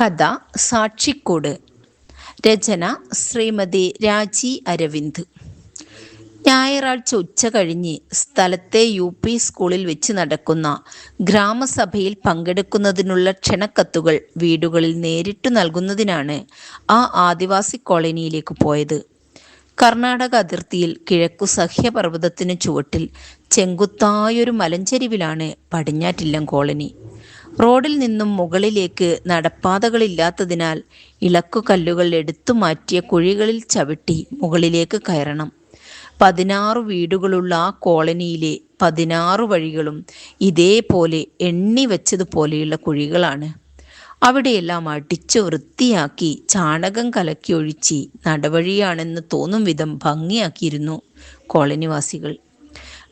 കഥ സാക്ഷിക്കോട്. രചന ശ്രീമതി രാജി അരവിന്ദ്. ഞായറാഴ്ച ഉച്ച കഴിഞ്ഞ് സ്ഥലത്തെ യു പി സ്കൂളിൽ വെച്ച് നടക്കുന്ന ഗ്രാമസഭയിൽ പങ്കെടുക്കുന്നതിനുള്ള ക്ഷണക്കത്തുകൾ വീടുകളിൽ നേരിട്ട് നൽകുന്നതിനാണ് ആ ആദിവാസി കോളനിയിലേക്ക് പോയത്. കർണാടക അതിർത്തിയിൽ കിഴക്കു സഹ്യപർവതത്തിന് ചുവട്ടിൽ ചെങ്കുത്തായൊരു മലഞ്ചെരിവിലാണ് പടിഞ്ഞാറ്റില്ലം കോളനി. റോഡിൽ നിന്നും മുകളിലേക്ക് നടപ്പാതകളില്ലാത്തതിനാൽ ഇളക്കുകല്ലുകൾ എടുത്തു മാറ്റിയ കുഴികളിൽ ചവിട്ടി മുകളിലേക്ക് കയറണം. പതിനാറ് വീടുകളുള്ള ആ കോളനിയിലെ പതിനാറ് വഴികളും ഇതേപോലെ എണ്ണി വെച്ചതുപോലെയുള്ള കുഴികളാണ്. അവിടെയെല്ലാം അടിച്ചു വൃത്തിയാക്കി ചാണകം കലക്കി ഒഴിച്ച് നടവഴിയാണെന്ന് തോന്നും വിധം ഭംഗിയാക്കിയിരുന്നു കോളനിവാസികൾ.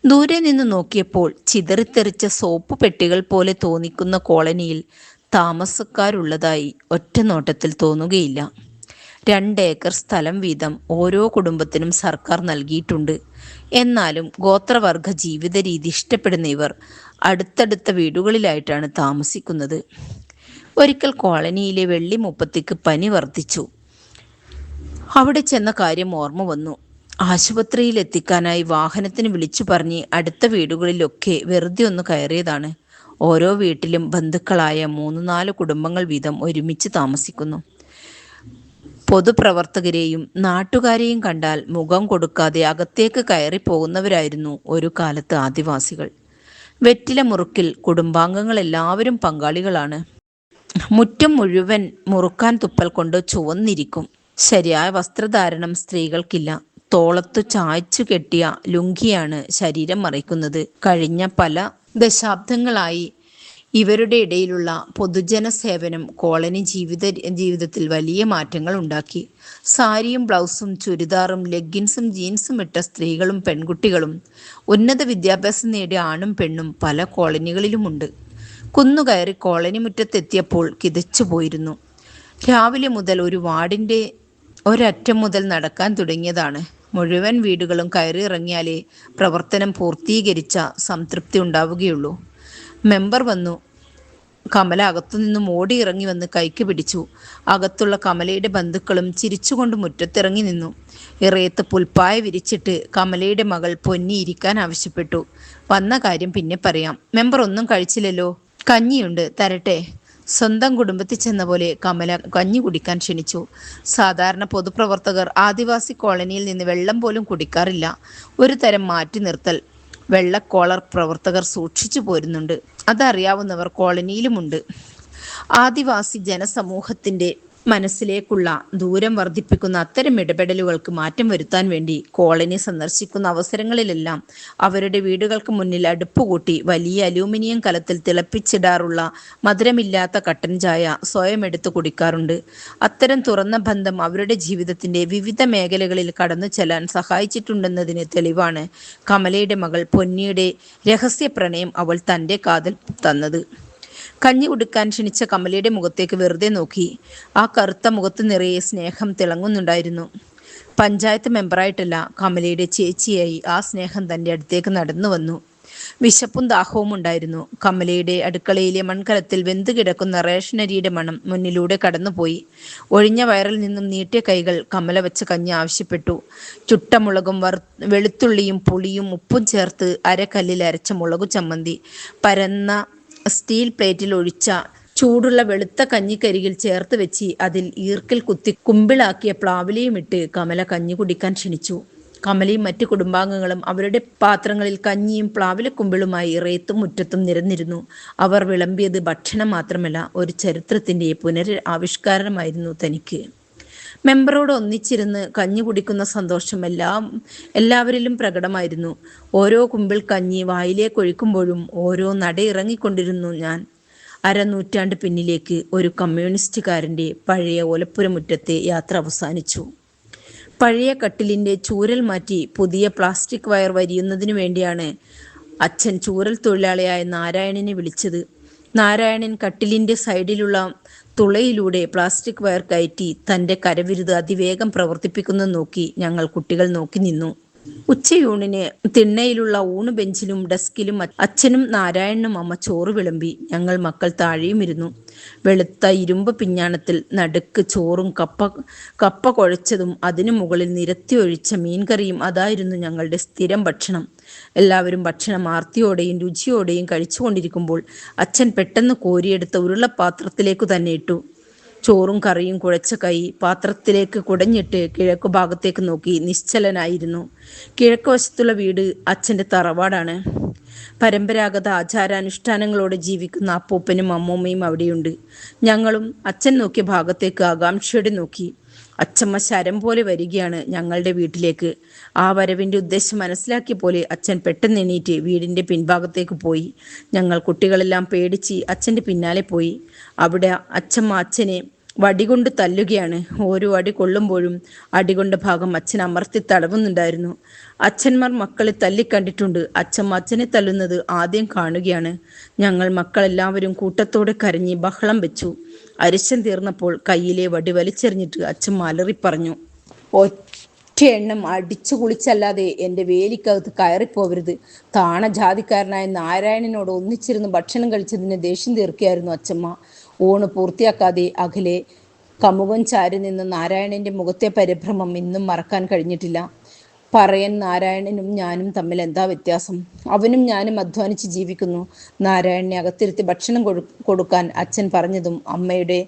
ദൂരെ നിന്ന് നോക്കിയപ്പോൾ ചിതറിത്തെറിച്ച സോപ്പ് പെട്ടികൾ പോലെ തോന്നിക്കുന്ന കോളനിയിൽ താമസക്കാരുള്ളതായി ഒറ്റ നോട്ടത്തിൽ തോന്നുകയില്ല. രണ്ട് ഏക്കർ സ്ഥലം വീതം ഓരോ കുടുംബത്തിനും സർക്കാർ നൽകിയിട്ടുണ്ട്. എന്നാലും ഗോത്രവർഗ ജീവിത രീതി ഇഷ്ടപ്പെടുന്ന ഇവർ അടുത്തടുത്ത വീടുകളിലായിട്ടാണ് താമസിക്കുന്നത്. ഒരിക്കൽ കോളനിയിലെ വെള്ളി മുപ്പത്തിക്ക് പനി വർദ്ധിച്ചു. അവിടെ ചെന്ന കാര്യം ഓർമ്മ വന്നു. ആശുപത്രിയിൽ എത്തിക്കാനായി വാഹനത്തിന് വിളിച്ചു പറഞ്ഞ് അടുത്ത വീടുകളിലൊക്കെ വെറുതെ ഒന്ന് കയറിയതാണ്. ഓരോ വീട്ടിലും ബന്ധുക്കളായ മൂന്ന് നാല് കുടുംബങ്ങൾ വീതം ഒരുമിച്ച് താമസിക്കുന്നു. പൊതുപ്രവർത്തകരെയും നാട്ടുകാരെയും കണ്ടാൽ മുഖം കൊടുക്കാതെ അകത്തേക്ക് കയറി പോകുന്നവരായിരുന്നു ഒരു കാലത്ത് ആദിവാസികൾ. വെറ്റില മുറുക്കിൽ കുടുംബാംഗങ്ങൾ എല്ലാവരും പങ്കാളികളാണ്. മുറ്റം മുഴുവൻ മുറുക്കാൻ തുപ്പൽ കൊണ്ട് ചുവന്നിരിക്കും. ശരിയായ വസ്ത്രധാരണം സ്ത്രീകൾക്കില്ല. തോളത്തു ചായ്ച്ചു കെട്ടിയ ലുങ്കിയാണ് ശരീരം മറിക്കുന്നത്. കഴിഞ്ഞ പല ദശാബ്ദങ്ങളായി ഇവരുടെ ഇടയിലുള്ള പൊതുജന സേവനം കോളനി ജീവിത ജീവിതത്തിൽ വലിയ മാറ്റങ്ങൾ ഉണ്ടാക്കി. സാരിയും ബ്ലൗസും ചുരിദാറും ലെഗിൻസും ജീൻസും ഇട്ട സ്ത്രീകളും പെൺകുട്ടികളും ഉന്നത വിദ്യാഭ്യാസം നേടിയ ആണും പെണ്ണും പല കോളനികളിലുമുണ്ട്. കുന്നുകയറി കോളനി മുറ്റത്തെത്തിയപ്പോൾ കിതച്ചു പോയിരുന്നു. രാവിലെ മുതൽ ഒരു വാർഡിന്റെ ഒരറ്റം മുതൽ നടക്കാൻ തുടങ്ങിയതാണ്. മുഴുവൻ വീടുകളും കയറിയിറങ്ങിയാലേ പ്രവർത്തനം പൂർത്തീകരിച്ച സംതൃപ്തി ഉണ്ടാവുകയുള്ളൂ. മെമ്പർ വന്നു. കമല അകത്തുനിന്നും ഓടി ഇറങ്ങി വന്ന് കൈക്ക് പിടിച്ചു. അകത്തുള്ള കമലയുടെ ബന്ധുക്കളും ചിരിച്ചുകൊണ്ട് മുറ്റത്തിറങ്ങി നിന്നു. ഇറയത്ത് പുൽപ്പായ വിരിച്ചിട്ട് കമലയുടെ മകൾ പൊന്നി ഇരിക്കാൻ ആവശ്യപ്പെട്ടു. വന്ന കാര്യം പിന്നെ പറയാം. മെമ്പർ ഒന്നും കഴിച്ചില്ലല്ലോ. കഞ്ഞിയുണ്ട് തരട്ടെ. സ്വന്തം കുടുംബത്തിൽ ചെന്ന പോലെ കമല കഞ്ഞി കുടിക്കാൻ ക്ഷണിച്ചു. സാധാരണ പൊതുപ്രവർത്തകർ ആദിവാസി കോളനിയിൽ നിന്ന് വെള്ളം പോലും കുടിക്കാറില്ല. ഒരു തരം മാറ്റി നിർത്തൽ വെള്ളക്കോളർ പ്രവർത്തകർ സൂക്ഷിച്ചു പോരുന്നുണ്ട്. അതറിയാവുന്നവർ കോളനിയിലുമുണ്ട്. ആദിവാസി ജനസമൂഹത്തിന്റെ മനസ്സിലേക്കുള്ള ദൂരം വർദ്ധിപ്പിക്കുന്ന അത്തരം ഇടപെടലുകൾക്ക് മാറ്റം വരുത്താൻ വേണ്ടി കോളനി സന്ദർശിക്കുന്ന അവസരങ്ങളിലെല്ലാം അവരുടെ വീടുകൾക്ക് മുന്നിൽ അടുപ്പുകൂട്ടി വലിയ അലൂമിനിയം കലത്തിൽ തിളപ്പിച്ചിടാറുള്ള മധുരമില്ലാത്ത കട്ടൻ ചായ സ്വയം എടുത്തു കുടിക്കാറുണ്ട്. അത്തരം തുറന്ന ബന്ധം അവരുടെ ജീവിതത്തിന്റെ വിവിധ മേഖലകളിൽ കടന്നു ചെല്ലാൻ സഹായിച്ചിട്ടുണ്ടെന്നതിന് തെളിവാണ് കമലയുടെ മകൾ പൊന്നിയുടെ രഹസ്യ പ്രണയം അവൾ തന്റെ കാതൽ തന്നത്. കഞ്ഞി കുടിക്കാൻ ക്ഷണിച്ച കമലയുടെ മുഖത്തേക്ക് വെറുതെ നോക്കി. ആ കറുത്ത മുഖത്ത് നിറയെ സ്നേഹം തിളങ്ങുന്നുണ്ടായിരുന്നു. പഞ്ചായത്ത് മെമ്പറായിട്ടല്ല കമലയുടെ ചേച്ചിയായി ആ സ്നേഹം തന്റെ അടുത്തേക്ക് നടന്നു വന്നു. വിശപ്പും ദാഹവും ഉണ്ടായിരുന്നു. കമലയുടെ അടുക്കളയിലെ മൺകലത്തിൽ വെന്തു കിടക്കുന്ന റേഷനരിയുടെ മണം മുന്നിലൂടെ കടന്നുപോയി. ഒഴിഞ്ഞ വയറിൽ നിന്നും നീട്ടിയ കൈകൾ കമല വെച്ച കഞ്ഞി ആവശ്യപ്പെട്ടു. ചുട്ടമുളകും വർ വെളുത്തുള്ളിയും പുളിയും ഉപ്പും ചേർത്ത് അരക്കല്ലിൽ അരച്ച മുളകു ചമ്മന്തി. പരന്ന സ്റ്റീൽ പ്ലേറ്റിൽ ഒഴിച്ച ചൂടുള്ള വെളുത്ത കഞ്ഞിക്കരികിൽ ചേർത്ത് വെച്ച് അതിൽ ഈർക്കിൽ കുത്തി കുമ്പിളാക്കിയ പ്ലാവിലയും ഇട്ട് കമല കഞ്ഞി കുടിക്കാൻ ക്ഷണിച്ചു. കമലയും മറ്റു കുടുംബാംഗങ്ങളും അവരുടെ പാത്രങ്ങളിൽ കഞ്ഞിയും പ്ലാവിലക്കുമ്പിളുമായി ഇറയത്തും മുറ്റത്തും നിരന്നിരുന്നു. അവർ വിളമ്പിയത് ഭക്ഷണം മാത്രമല്ല ഒരു ചരിത്രത്തിന്റെ പുനരാവിഷ്കാരമായിരുന്നു തനിക്ക്. മെമ്പറോട് ഒന്നിച്ചിരുന്ന് കഞ്ഞി കുടിക്കുന്ന സന്തോഷം എല്ലാം എല്ലാവരിലും പ്രകടമായിരുന്നു. ഓരോ കുമ്പിൾ കഞ്ഞി വായിലേക്ക് ഒഴിക്കുമ്പോഴും ഓരോ നട ഇറങ്ങിക്കൊണ്ടിരുന്നു ഞാൻ. അരനൂറ്റാണ്ട് പിന്നിലേക്ക് ഒരു കമ്മ്യൂണിസ്റ്റുകാരന്റെ പഴയ ഓലപ്പുരമുറ്റത്തെ യാത്ര അവസാനിച്ചു. പഴയ കട്ടിലിന്റെ ചൂരൽ മാറ്റി പുതിയ പ്ലാസ്റ്റിക് വയർ വരിയുന്നതിനു വേണ്ടിയാണ് അച്ഛൻ ചൂരൽ തൊഴിലാളിയായ നാരായണനെ വിളിച്ചത്. നാരായണൻ കട്ടിലിന്റെ സൈഡിലുള്ള തുളയിലൂടെ പ്ലാസ്റ്റിക് വയർ കയറ്റി തന്റെ കരവിരുത് അതിവേഗം പ്രവർത്തിപ്പിക്കുന്നത് നോക്കി ഞങ്ങൾ കുട്ടികൾ നോക്കി നിന്നു. ഉച്ചയൂണിന് തിണ്ണയിലുള്ള ഊണ് ബെഞ്ചിലും ഡെസ്കിലും അച്ഛനും നാരായണനും അമ്മ ചോറ് വിളമ്പി ഞങ്ങൾ മക്കൾ താഴെയും ഇരുന്നു. വെളുത്ത ഇരുമ്പ് പിഞ്ഞാണത്തിൽ നടുക്ക് ചോറും കപ്പ കപ്പ കുഴച്ചതും അതിനു മുകളിൽ നിരത്തി ഒഴിച്ച മീൻകറിയും അതായിരുന്നു ഞങ്ങളുടെ സ്ഥിരം ഭക്ഷണം. എല്ലാവരും ഭക്ഷണം ആർത്തിയോടെയും രുചിയോടെയും കഴിച്ചുകൊണ്ടിരിക്കുമ്പോൾ അച്ഛൻ പെട്ടെന്ന് കോരിയെടുത്ത ഉരുളപ്പാത്രത്തിലേക്കു തന്നെ ഇട്ടു. ചോറും കറിയും കുഴച്ച കൈ പാത്രത്തിലേക്ക് കുടഞ്ഞിട്ട് കിഴക്കു ഭാഗത്തേക്ക് നോക്കി നിശ്ചലനായിരുന്നു. കിഴക്ക് വശത്തുള്ള വീട് അച്ഛന്റെ തറവാടാണ്. പരമ്പരാഗത ആചാരാനുഷ്ഠാനങ്ങളോടെ ജീവിക്കുന്ന അപ്പൂപ്പനും അമ്മൂമ്മയും അവിടെയുണ്ട്. ഞങ്ങളും അച്ഛൻ നോക്കിയ ഭാഗത്തേക്ക് ആകാംക്ഷയോടെ നോക്കി. അച്ഛമ്മ ശരം പോലെ വരികയാണ് ഞങ്ങളുടെ വീട്ടിലേക്ക്. ആ വരവിന്റെ ഉദ്ദേശം മനസ്സിലാക്കിയ പോലെ അച്ഛൻ പെട്ടെന്ന് എണീറ്റ് വീടിന്റെ പിൻഭാഗത്തേക്ക് പോയി. ഞങ്ങൾ കുട്ടികളെല്ലാം പേടിച്ച് അച്ഛന്റെ പിന്നാലെ പോയി. അവിടെ അച്ഛമ്മ അച്ഛനെ വടികൊണ്ട് തല്ലുകയാണ്. ഓരോ അടി കൊള്ളുമ്പോഴും അടികൊണ്ട ഭാഗം അച്ഛൻ അമർത്തി തടവുന്നുണ്ടായിരുന്നു. അച്ഛന്മാർ മക്കളെ തല്ലിക്കണ്ടിട്ടുണ്ട്. അച്ഛൻ അച്ഛനെ തല്ലുന്നത് ആദ്യം കാണുകയാണ്. ഞങ്ങൾ മക്കളെല്ലാവരും കൂട്ടത്തോടെ കരഞ്ഞ് ബഹളം വെച്ചു. അരിശം തീർന്നപ്പോൾ കയ്യിലെ വടി വലിച്ചെറിഞ്ഞിട്ട് അച്ഛൻ മലറി പറഞ്ഞു ഒറ്റ എണ്ണം അടിച്ചു കുളിച്ചല്ലാതെ എന്റെ വേലിക്കകത്ത് കയറിപ്പോവരുത്. താണ ജാതിക്കാരനായ നാരായണനോട് ഒന്നിച്ചിരുന്ന് ഭക്ഷണം കഴിച്ചതിന് ദേഷ്യം തീർക്കുകയായിരുന്നു അച്ഛമ്മ. ഊണ് പൂർത്തിയാക്കാതെ അഖിലെ കമുകം ചാരി നിന്ന് നാരായണന്റെ മുഖത്തെ പരിഭ്രമം ഇന്നും മറക്കാൻ കഴിഞ്ഞിട്ടില്ല. പറയൻ നാരായണനും ഞാനും തമ്മിൽ എന്താ വ്യത്യാസം? അവനും ഞാനും അധ്വാനിച്ച് ജീവിക്കുന്നു. നാരായണനെ അകത്തിരുത്തി ഭക്ഷണം കൊടുക്കാൻ അച്ഛൻ പറഞ്ഞതും അമ്മയുടെ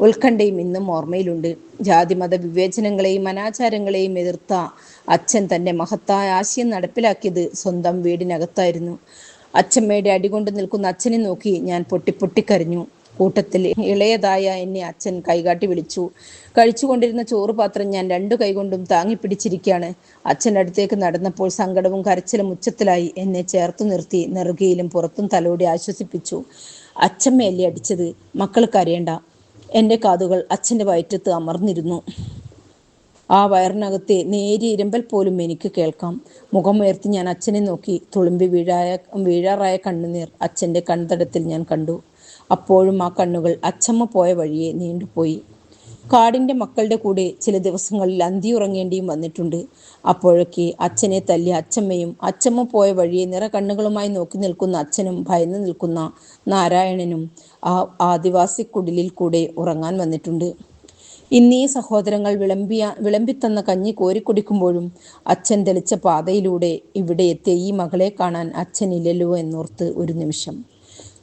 ഉത്കണ്ഠയും ഇന്നും ഓർമ്മയിലുണ്ട്. ജാതിമത വിവേചനങ്ങളെയും അനാചാരങ്ങളെയും എതിർത്ത അച്ഛൻ തന്റെ മഹത്തായ ആശയം നടപ്പിലാക്കിയത് സ്വന്തം വീടിനകത്തായിരുന്നു. അച്ഛമ്മയുടെ അടികൊണ്ട് നിൽക്കുന്ന അച്ഛനെ നോക്കി ഞാൻ പൊട്ടിപ്പൊട്ടിക്കരഞ്ഞു കൂട്ടത്തിൽ ഇളയതായ എന്നെ അച്ഛൻ കൈകാട്ടി വിളിച്ചു. കഴിച്ചുകൊണ്ടിരുന്ന ചോറ് പാത്രം ഞാൻ രണ്ടു കൈകൊണ്ടും താങ്ങി പിടിച്ചിരിക്കുകയാണ്. അച്ഛന്റെ അടുത്തേക്ക് നടന്നപ്പോൾ സങ്കടവും കരച്ചിലും ഉച്ചത്തിലായി. എന്നെ ചേർത്തു നിർത്തി നെറുകയിലും പുറത്തും തലോടി ആശ്വസിപ്പിച്ചു. അച്ഛമ്മയല്ലേ അടിച്ചത് മക്കൾ കരയണ്ട എന്റെ കാതുകൾ അച്ഛന്റെ വയറ്റത്ത് അമർന്നിരുന്നു. ആ വയറിനകത്തെ നേരിയ ഇരമ്പൽ പോലും എനിക്ക് കേൾക്കാം. മുഖമുയർത്തി ഞാൻ അച്ഛനെ നോക്കി തുളുമ്പി വീഴായ വീഴാറായ കണ്ണുനീർ അച്ഛന്റെ കൺതടത്തിൽ ഞാൻ കണ്ടു. അപ്പോഴും ആ കണ്ണുകൾ അച്ചമ്മ പോയ വഴിയെ നീണ്ടുപോയി. കാടിന്റെ മക്കളുടെ കൂടെ ചില ദിവസങ്ങളിൽ അന്തി ഉറങ്ങേണ്ടിയും വന്നിട്ടുണ്ട്. അപ്പോഴൊക്കെ അച്ഛനെ തല്ലി അച്ചമ്മയും അച്ചമ്മ പോയ വഴിയെ നിറ കണ്ണുകളുമായി നോക്കി നിൽക്കുന്ന അച്ഛനും ഭയന്ന് നിൽക്കുന്ന നാരായണനും ആ ആദിവാസി കുടിലിൽ കൂടെ ഉറങ്ങാൻ വന്നിട്ടുണ്ട്. ഇന്നീ സഹോദരങ്ങൾ വിളമ്പിയ വിളമ്പിത്തന്ന കഞ്ഞി കോരിക്കുടിക്കുമ്പോഴും അച്ഛൻ തെളിച്ച പാതയിലൂടെ ഇവിടെ എത്തിയ ഈ മകളെ കാണാൻ അച്ഛനില്ലല്ലോ എന്നോർത്ത് ഒരു നിമിഷം.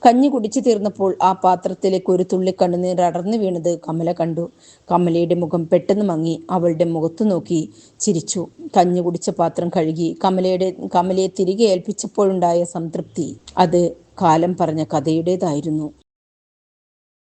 കഞ്ഞി കുടിച്ചു തീർന്നപ്പോൾ ആ പാത്രത്തിലേക്ക് ഒരു തുള്ളി കണ്ണുനീർ അടർന്നു വീണത് കമല കണ്ടു. കമലയുടെ മുഖം പെട്ടെന്ന് മങ്ങി അവളുടെ മുഖത്തു നോക്കി ചിരിച്ചു. കഞ്ഞി കുടിച്ച പാത്രം കഴുകി കമലയുടെ കമലയെ തിരികെ ഏൽപ്പിച്ചപ്പോഴുണ്ടായ സംതൃപ്തി. അത് കാലം പറഞ്ഞ കഥയുടേതായിരുന്നു.